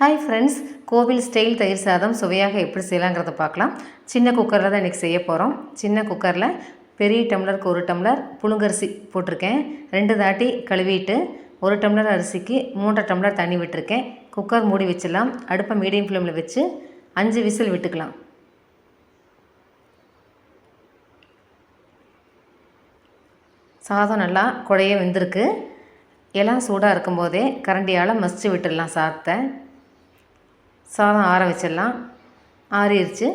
Hi friends கோவில் style தயிர் சாதம் சுவையாக எப்படி செய்யலாங்கிறத பார்க்கலாம். சின்ன குக்கரில் தான் இன்றைக்கி செய்ய போகிறோம் சின்ன குக்கரில் பெரிய டம்ளருக்கு ஒரு டம்ளர் புழுங்கரிசி போட்டிருக்கேன். ரெண்டு தாட்டி கழுவிட்டு ஒரு டம்ளர் அரிசிக்கு மூன்றரை டம்ளர் தண்ணி விட்டுருக்கேன். குக்கர் மூடி வச்சிடலாம். அடுப்பை மீடியம் ஃப்ளேமில் வச்சு அஞ்சு விசில் விட்டுக்கலாம். சாதம் நல்லா குழைய வெந்திருக்கு. எல்லாம் சூடாக இருக்கும்போதே கரண்டியால் மசிச்சு விட்டுடலாம் சாதத்தை. சாதம் ஆற வச்சிடலாம். ஆறிடுச்சு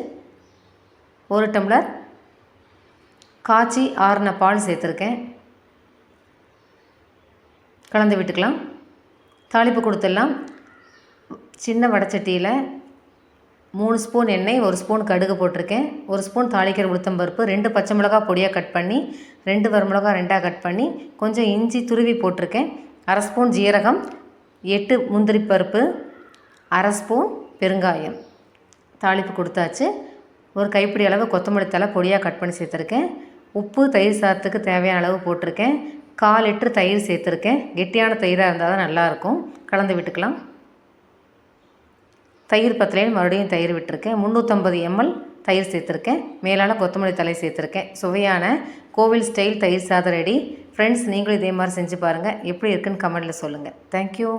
ஒரு டம்ளர் காய்ச்சி ஆறின பால் சேர்த்துருக்கேன். கலந்து விட்டுக்கலாம். தாளிப்பு கொடுத்துடலாம். சின்ன வடச்சட்டியில் மூணு ஸ்பூன் எண்ணெய் ஒரு ஸ்பூன் கடுகு போட்டிருக்கேன். ஒரு ஸ்பூன் தாளிக்கிற உளுத்தம்பருப்பு ரெண்டு பச்சை மிளகா பொடியாக கட் பண்ணி ரெண்டு வரமிளகா ரெண்டாக கட் பண்ணி கொஞ்சம் இஞ்சி துருவி போட்டிருக்கேன். அரை ஸ்பூன் ஜீரகம் எட்டு முந்திரி பருப்பு அரை ஸ்பூன் பெருங்காயம் தாளிப்பு கொடுத்தாச்சு. ஒரு கைப்பிடி அளவு கொத்தமல்லி தலை பொடியாக கட் பண்ணி சேர்த்துருக்கேன். உப்பு தயிர் சாதத்துக்கு தேவையான அளவு போட்டிருக்கேன். கால் லிட்டர் தயிர் சேர்த்துருக்கேன். கெட்டியான தயிராக இருந்தால் தான் நல்லாயிருக்கும். கலந்து விட்டுக்கலாம். தயிர் பத்தலையில் மறுபடியும் தயிர் விட்டுருக்கேன். முந்நூற்றம்பது எம்எல் தயிர் சேர்த்துருக்கேன். மேலால் கொத்தமல்லி தலை சேர்த்துருக்கேன். சுவையான கோவில் ஸ்டைல் தயிர் சாதம் ரெடி. ஃப்ரெண்ட்ஸ் நீங்களும் இதே மாதிரி செஞ்சு பாருங்கள் எப்படி இருக்குன்னு கமெண்ட்டில் சொல்லுங்கள் தேங்க்யூ